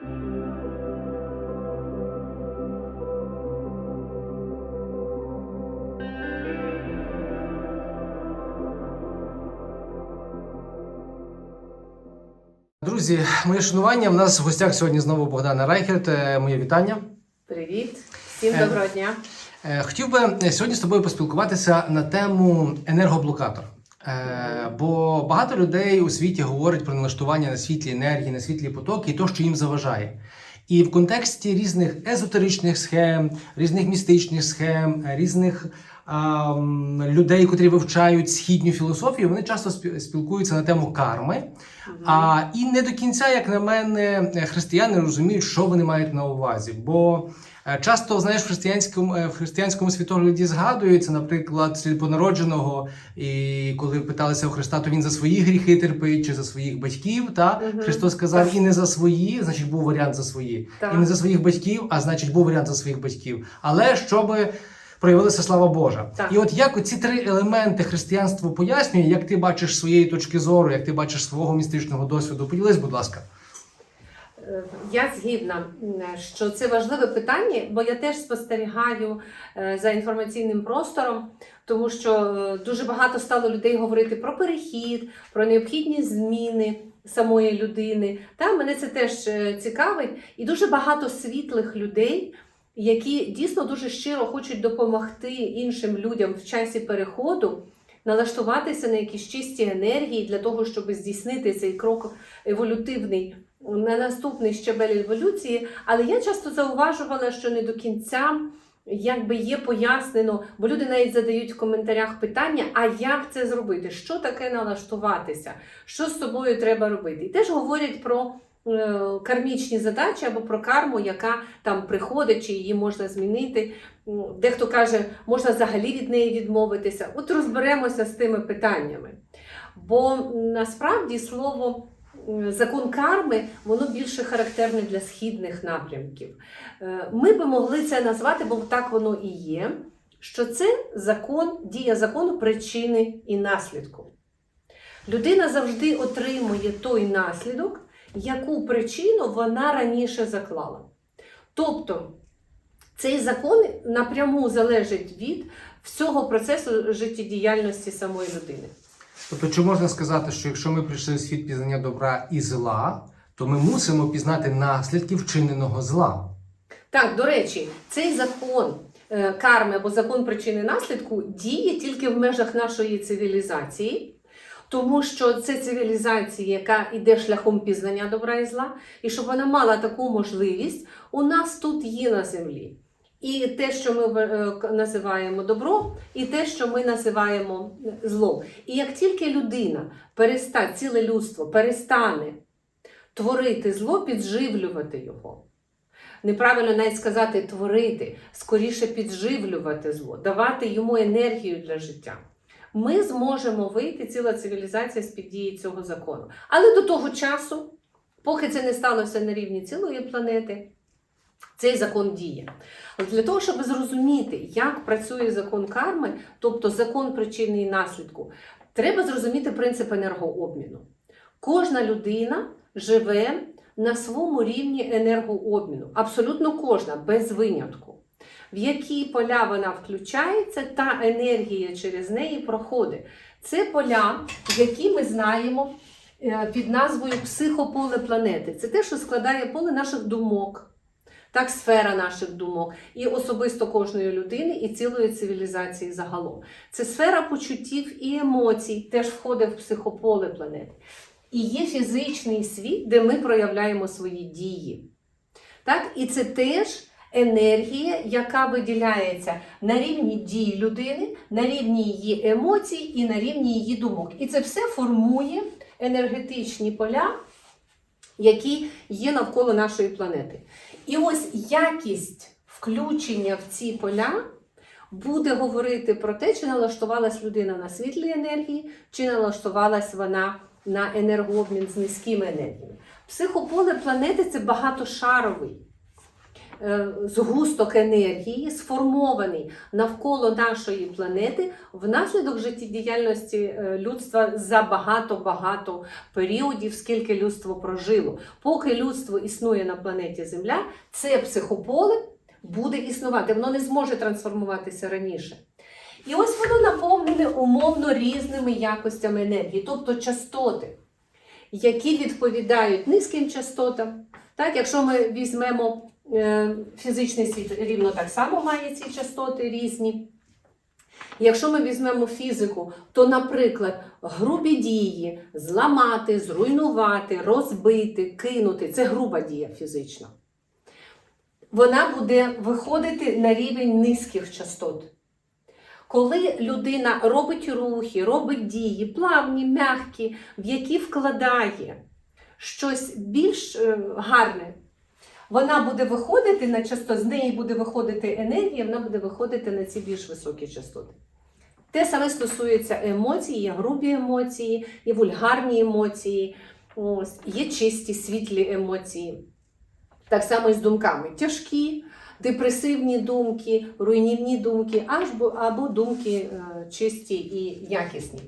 Друзі, моє шанування. У нас в гостях сьогодні знову Богдана Райхерт. Е, Моє вітання. Привіт, всім Е, доброго дня. Е, Хотів би сьогодні з тобою поспілкуватися на тему енергоблокатор. Бо багато людей у світі говорять про налаштування на світлі енергії, на світлі потоки і то, що їм заважає. І в контексті різних езотеричних схем, різних містичних схем, різних а, людей, котрі вивчають східню філософію, вони часто спі- спілкуються на тему карми. А і не до кінця, як на мене, християни розуміють, що вони мають на увазі. Бо часто, знаєш, в християнському е, в християнському світогляді згадується, наприклад, слідпонародженого, і коли питалися у Христа, то він за свої гріхи терпить чи за своїх батьків. Та Мгм. Христос сказав, і не за свої, значить, був варіант за свої, Так. і не за своїх батьків, а значить, був варіант за своїх батьків. Але щоби. Проявилася слава Божа. Так. І от як оці три елементи християнство пояснює, як ти бачиш своєї точки зору, як ти бачиш свого містичного досвіду, поділись, будь ласка. Е, Я згідна, що це важливе питання, бо я теж спостерігаю е, за інформаційним простором, тому що е, дуже багато стало людей говорити про перехід, про необхідні зміни самої людини. Та мене це теж цікавить, і дуже багато світлих людей. Які дійсно дуже щиро хочуть допомогти іншим людям в часі переходу, налаштуватися на якісь чисті енергії для того, щоб здійснити цей крок еволютивний на наступний щабель еволюції, але я часто зауважувала, що не до кінця якби є пояснено, бо люди навіть задають в коментарях питання: а як це зробити? Що таке налаштуватися? Що з собою треба робити? І теж говорять про кармічні задачі або про карму, яка там приходить, чи її можна змінити. Дехто каже, можна взагалі від неї відмовитися. От розберемося з тими питаннями. Бо насправді слово закон карми воно більше характерне для східних напрямків. Е, Ми би могли це назвати, бо так воно і є. Що це закон, дія закону причини і наслідку. Людина завжди отримує той наслідок, яку причину вона раніше заклала. Тобто цей закон напряму залежить від всього процесу життєдіяльності самої людини. Тобто, чи можна сказати, що якщо ми прийшли у світ пізнання добра і зла, то ми мусимо пізнати наслідки вчиненого зла. Так, до речі, цей закон е, карми або закон причини наслідку діє тільки в межах нашої цивілізації, тому що це цивілізація, яка йде шляхом пізнання добра і зла, і щоб вона мала таку можливість, у нас тут є на землі. І те, що ми е, називаємо добро, і те, що ми називаємо е, злом. І як тільки людина перестане, ціле людство перестане творити зло, підживлювати його, неправильно навіть сказати творити, скоріше підживлювати зло, давати йому енергію для життя. Ми зможемо вийти, ціла цивілізація з-під дії цього закону. Але до того часу, поки це не сталося на рівні цілої планети, цей закон діє. Для того, щоб зрозуміти, як працює закон карми, тобто закон причини і наслідку, треба зрозуміти принцип енергообміну. Кожна людина живе на своєму рівні енергообміну. Абсолютно кожна, без винятку. В які поля вона включається, та енергія через неї проходить. Це поля, які ми знаємо е, під назвою психополе планети. Це те, що складає поле наших думок, так, сфера наших думок, і особисто кожної людини, і цілої цивілізації загалом. Це сфера почуттів і емоцій, теж входить в психополе планети. І є фізичний світ, де ми проявляємо свої дії. Так? І це теж енергія, яка виділяється на рівні дій людини, на рівні її емоцій і на рівні її думок. І це все формує енергетичні поля, які є навколо нашої планети. І ось якість включення в ці поля буде говорити про те, чи налаштувалась людина на світлі енергії, чи налаштувалась вона на енергообмін з низькими енергіями. Психополе планети це багатошаровий згусток енергії, сформований навколо нашої планети внаслідок життєдіяльності е, людства за багато-багато періодів, скільки людство прожило. Поки людство існує на планеті Земля, це психополе буде існувати, воно не зможе трансформуватися раніше. І ось воно наповнене умовно різними якостями енергії, тобто частоти, які відповідають низьким частотам. Так, якщо ми візьмемо е, фізичний світ, рівно так само має ці частоти різні. Якщо ми візьмемо фізику, то, наприклад, грубі дії зламати, зруйнувати, розбити, кинути це груба дія фізична. Вона буде виходити на рівень низьких частот. Коли людина робить рухи, робить дії, плавні, м'які, в які вкладає щось більш е, гарне, вона буде виходити на частоту, з неї буде виходити енергія, вона буде виходити на ці більш високі частоти. Те саме стосується емоцій, є грубі емоції, є вульгарні емоції, ось, є чисті світлі емоції. Так само і з думками. Тяжкі, депресивні думки, руйнівні думки, або думки е, чисті і якісні.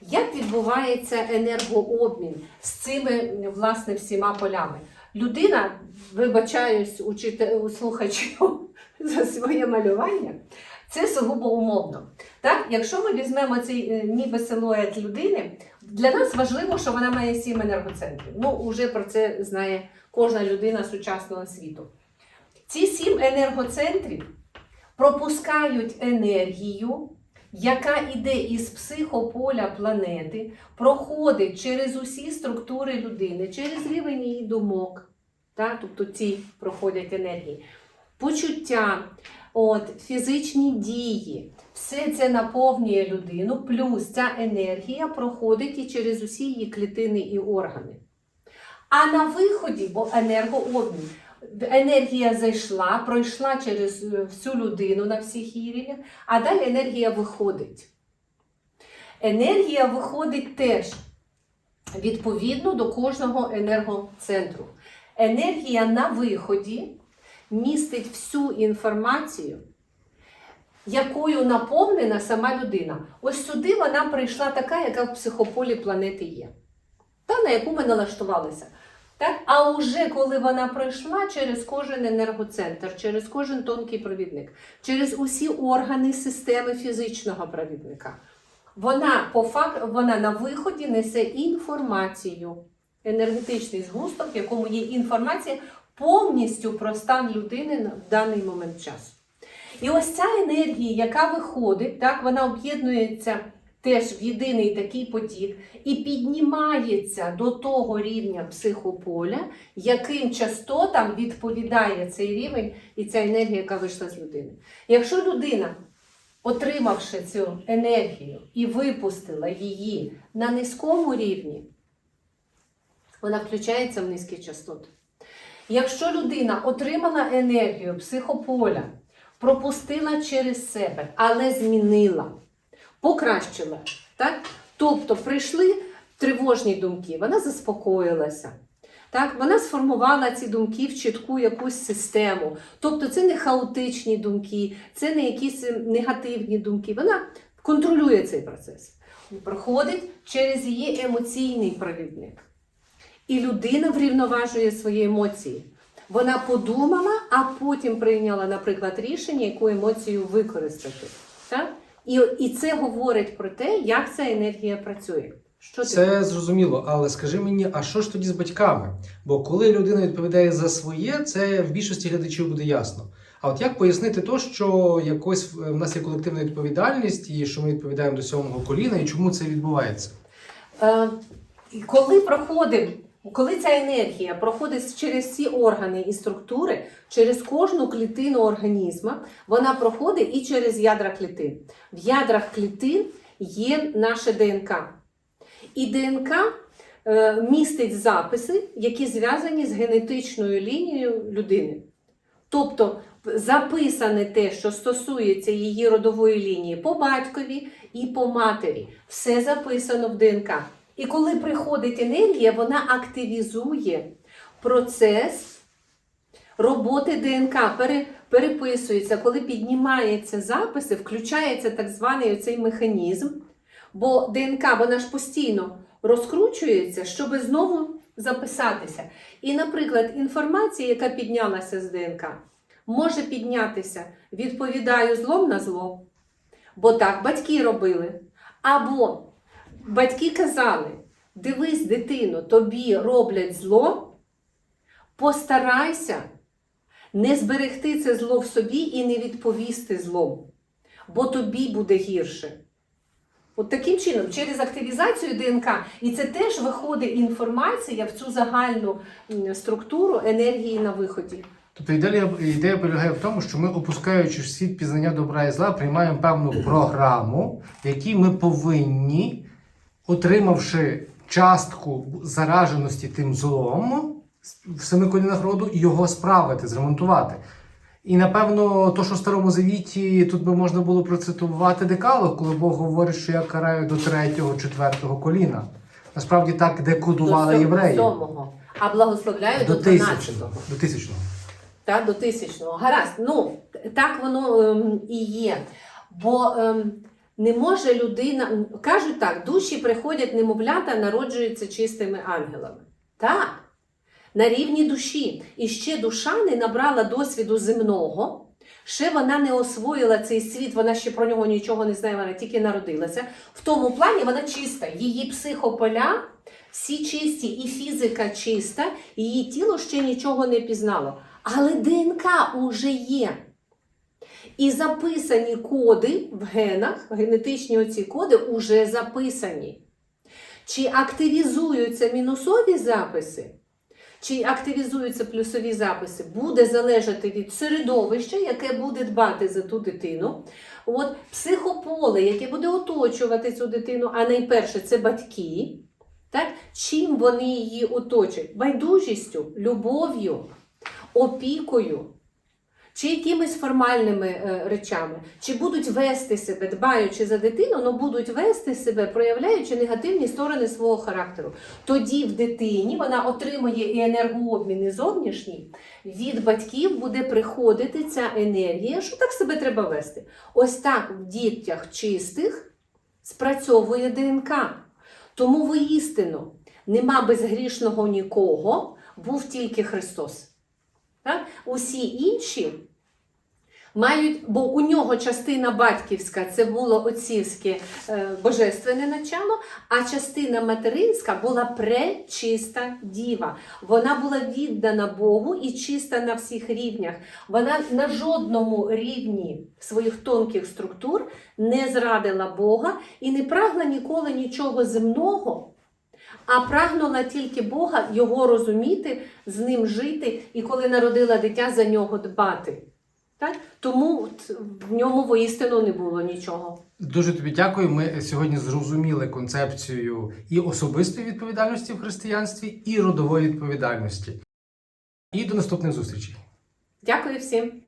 Як відбувається енергообмін з цими власне всіма полями? Людина, вибачаюсь учите, слухачів за своє малювання, це сугубо умовно. Так, якщо ми візьмемо цей е, ніби силует людини, для нас важливо, що вона має сім енергоцентрів. Ну, вже про це знає кожна людина сучасного світу. Ці сім енергоцентрів пропускають енергію, яка йде із психополя планети, проходить через усі структури людини, через рівень її думок. Так? Тобто ці проходять енергії, почуття, от, фізичні дії. Все це наповнює людину, плюс ця енергія проходить і через усі її клітини і органи. А на виході, бо енергообмін, енергія зайшла, пройшла через е, всю людину на всіх її рівнях, а далі енергія виходить. Енергія виходить теж відповідно до кожного енергоцентру. Енергія на виході містить всю інформацію, якою наповнена сама людина. Ось сюди вона прийшла така, яка в психополі планети є, та на яку ми налаштувалися. Так? А уже коли вона пройшла через кожен енергоцентр, через кожен тонкий провідник, через усі органи системи фізичного провідника, вона по факту вона на виході несе інформацію, енергетичний згусток, в якому є інформація повністю про стан людини в даний момент часу. І ось ця енергія, яка виходить, так, вона об'єднується теж в єдиний такий потік і піднімається до того рівня психополя, яким частотам відповідає цей рівень і ця енергія, яка вийшла з людини. Якщо людина, отримавши цю енергію і випустила її на низькому рівні, вона включається в низькі частоти. Якщо людина отримала енергію психополя, пропустила через себе, але змінила, покращила. Так? Тобто прийшли тривожні думки, вона заспокоїлася. Так? Вона сформувала ці думки в чітку якусь систему. Тобто це не хаотичні думки, це не якісь негативні думки. Вона контролює цей процес. Проходить через її емоційний провідник. І людина врівноважує свої емоції. Вона подумала, а потім прийняла, наприклад, рішення, яку емоцію використати. Так? І, і це говорить про те, як ця енергія працює. Що ти Це зрозуміло, але скажи мені, а що ж тоді з батьками? Бо коли людина відповідає за своє, це в більшості глядачів буде ясно. А от як пояснити то, що якось в нас є колективна відповідальність, і що ми відповідаємо до сьомого коліна, і чому це відбувається? Е, коли проходить, коли ця енергія проходить через всі органи і структури, через кожну клітину організму, вона проходить і через ядра клітин. В ядрах клітин є наше ДНК. І ДНК е, містить записи, які зв'язані з генетичною лінією людини. Тобто записане те, що стосується її родової лінії по батькові і по матері. Все записано в ДНК. І коли приходить енергія, вона активізує процес роботи ДНК пере, переписуються, коли піднімаються записи, включається так званий оцей механізм. Бо ДНК вона ж постійно розкручується, щоб знову записатися. І, наприклад, інформація, яка піднялася з ДНК, може піднятися, відповідаю злом на зло. Бо так батьки робили. Або батьки казали: дивись, дитино, тобі роблять зло, постарайся не зберегти це зло в собі і не відповісти злом, бо тобі буде гірше. От таким чином, через активізацію ДНК, і це теж виходить інформація в цю загальну структуру енергії на виході. Тобто ідея, ідея полягає в тому, що ми, опускаючи світ пізнання добра і зла, приймаємо певну програму, в якій ми повинні, отримавши частку зараженості тим злом в семи колінах роду, його справити, зремонтувати. І напевно, то, що в Старому Завіті тут би можна було процитувати декалог, коли Бог говорить, що я караю до третього, четвертого коліна. Насправді так декодували євреї. сьомого, а благословляю до, До 12-го. тисячного. До тисячного. Та, до тисячного. Гаразд. Ну, так воно ем, і є. Бо ем, не може людина. Кажуть так, душі приходять немовлята, народжуються чистими ангелами. Так. На рівні душі. І ще душа не набрала досвіду земного. Ще вона не освоїла цей світ, вона ще про нього нічого не знає, вона тільки народилася. В тому плані вона чиста. Її психополя всі чисті, і фізика чиста, її тіло ще нічого не пізнало. Але ДНК уже є. І записані коди в генах, генетичні оці коди вже записані. Чи активізуються мінусові записи, чи активізуються плюсові записи, буде залежати від середовища, яке буде дбати за ту дитину. От психополе, яке буде оточувати цю дитину, а найперше це батьки. Так? Чим вони її оточать? Байдужістю, любов'ю, опікою, чи якимись формальними е, речами, чи будуть вести себе, дбаючи за дитину, але будуть вести себе, проявляючи негативні сторони свого характеру. Тоді в дитині вона отримує і енергообміни зовнішній, від батьків буде приходити ця енергія, що так себе треба вести. Ось так в дітях чистих спрацьовує ДНК. Тому воістину нема безгрішного нікого, був тільки Христос. Так? Усі інші мають, бо у нього частина батьківська це було отцівське е, божественне начало, а частина материнська була пречиста діва. Вона була віддана Богу і чиста на всіх рівнях. Вона на жодному рівні своїх тонких структур не зрадила Бога і не прагла ніколи нічого земного. А прагнула тільки Бога його розуміти, з ним жити, і коли народила дитя, за нього дбати. Так? Тому в ньому воістину не було нічого. Дуже тобі дякую. Ми сьогодні зрозуміли концепцію і особистої відповідальності в християнстві, і родової відповідальності. І до наступних зустрічей. Дякую всім.